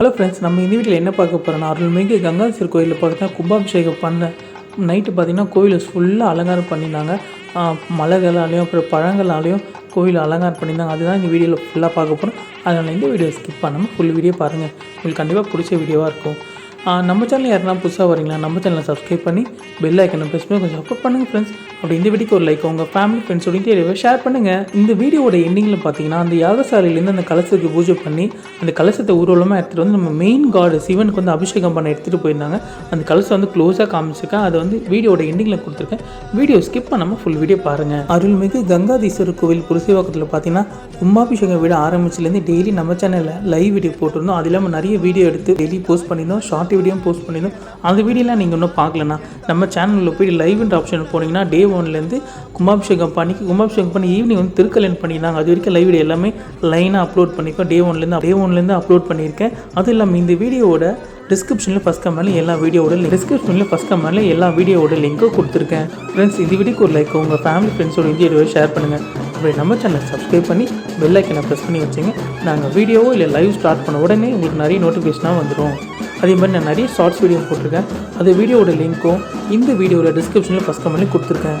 Hello friends நம்ம இந்த வீட்டில் என்ன பார்க்க போகிறோம்னா அருள்மிகு கங்காசீர் கோயிலில் பார்த்தா கும்பாபிஷேகம் பண்ண நைட்டு பார்த்தீங்கன்னா கோயிலை ஃபுல்லாக அலங்காரம் பண்ணியிருந்தாங்க. மலைகளாலையும் அப்புறம் பழங்களாலையும் கோயில் அலங்காரம் பண்ணியிருந்தாங்க. அதுதான் இந்த வீடியோவில் ஃபுல்லாக பார்க்க போகிறோம் அதனால் இந்த வீடியோ ஸ்கிப் பண்ணாமல் ஃபுல் வீடியோ பாருங்கள் உங்களுக்கு கண்டிப்பாக பிடிச்ச வீடியோவாக இருக்கும். நம்ம சேனல் யாருன்னா புதுசாக வரீங்களா நம்ம சேனலை சப்ஸ்கிரைப் பண்ணி பெல் ஐக்கனை ப்ரெஸ் பண்ணி கொஞ்சம் சப்போர்ட் பண்ணுங்கள் ஃப்ரெண்ட்ஸ் அப்படி இந்த வீடியோக்கு ஒரு லைக் உங்கள் ஃபேமிலி ஃப்ரெண்ட்ஸ் சொல்லிட்டு ஷேர் பண்ணுங்கள் இந்த வீடியோட எண்டிங்கில் பார்த்தீங்கன்னா அந்த யாகசாலையிலேருந்து அந்த கலசத்துக்கு பூஜை பண்ணி அந்த கலசத்தை ஊர்வலமாக எடுத்துகிட்டு வந்து நம்ம மெயின் காடு சிவனுக்கு வந்து அபிஷேகம் பண்ண எடுத்துகிட்டு போயிருந்தாங்க. அந்த கலசம் வந்து க்ளோஸாக காமிச்சிருக்கேன். அதை வந்து வீடியோட எண்டிங்கில் கொடுத்துருக்கேன். வீடியோ ஸ்கிப் பண்ணாமல் ஃபுல் வீடியோ பாருங்கள் அருள்மிகு கங்காதீஸ்வரர் கோவில் புரசிவாக்கத்தில் பார்த்தீங்கன்னா கும்பாபிஷேகம் விட ஆரம்பிச்சிலேருந்து டெய்லி நம்ம சேனலில் லைவ் வீடியோ போட்டிருந்தோம். அது இல்லாமல் நிறைய வீடியோ எடுத்து டெய்லி போஸ்ட் பண்ணியிருந்தோம். ஷார்ட் வீடியோவும் போஸ்ட் பண்ணியிருந்தோம் அந்த வீடியோலாம் நீங்கள் இன்னும் பார்க்கலன்னா நம்ம சேனலில் போய் லைவ்ன்ற ஆப்ஷன் போனீங்கன்னா டே ஒன்லேருந்து கும்பாபிஷேகம் பண்ணி கும்பாபிஷேகம் பண்ணி ஈவினிங் வந்து திருக்கல்யாணம் பண்ணியிருந்தாங்க. அது வரைக்கும் லைவ் வீடியோ எல்லாமே லைனாக அப்லோட் பண்ணியிருக்கோம் டே ஒன்லேருந்து டே ஒன்லேருந்து அப்லோட் பண்ணியிருக்கேன். அதுவும் இல்லாமல் இந்த வீடியோவோட டிஸ்கிரிப்ஷனில் ஃபஸ்ட் கமெண்ட்ல எல்லா வீடியோவோட டிஸ்கிரிப்ஷனில் ஃபஸ்ட் கமெண்ட்ல எல்லா வீடியோவோட லிங்க்கும் கொடுத்துருக்கேன். ஃப்ரெண்ட்ஸ் இந்த வீடியோக்கு ஒரு லைக் உங்கள் ஃபேமிலி ஃப்ரெண்ட்ஸோட இந்த வீடியோவை ஷேர் பண்ணுங்கள் அப்படி நம்ம சேனலை சப்ஸ்கிரைப் பண்ணி பெல் ஐக்கனை ப்ரெஸ் பண்ணி வச்சுங்க. நாங்கள் வீடியோவோ இல்லை லைவ் ஸ்டார்ட் பண்ண உடனே உங்களுக்கு நிறைய நோட்டிஃபிகேஷனாக வந்துடும் அதே மாதிரி நான் நிறைய ஷார்ட்ஸ் வீடியோ போட்டிருக்கேன். அந்த வீடியோவோட லிங்க்கும் இந்த வீடியோவில் டிஸ்கிரிப்ஷனில் ஃபஸ்ட் கமெண்ட்லேயும் கொடுத்துருக்கேன்.